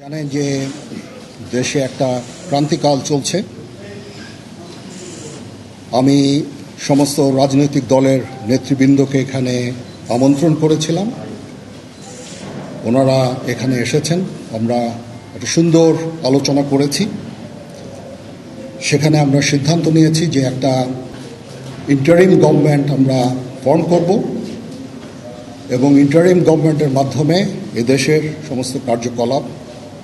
জানেন যে দেশে একটা ক্রান্তিকাল চলছে। আমি সমস্ত রাজনৈতিক দলের নেতৃবৃন্দকে এখানে আমন্ত্রণ করেছিলাম। ওনারা এখানে এসেছেন। আমরা একটা সুন্দর আলোচনা করেছি। সেখানে আমরা সিদ্ধান্ত নিয়েছি যে একটা ইন্টারিম গভর্নমেন্ট আমরা ফর্ম করব এবং ইন্টারিম গভর্নমেন্টের মাধ্যমে এদেশের সমস্ত কার্যকলাপ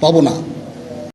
পাবো না।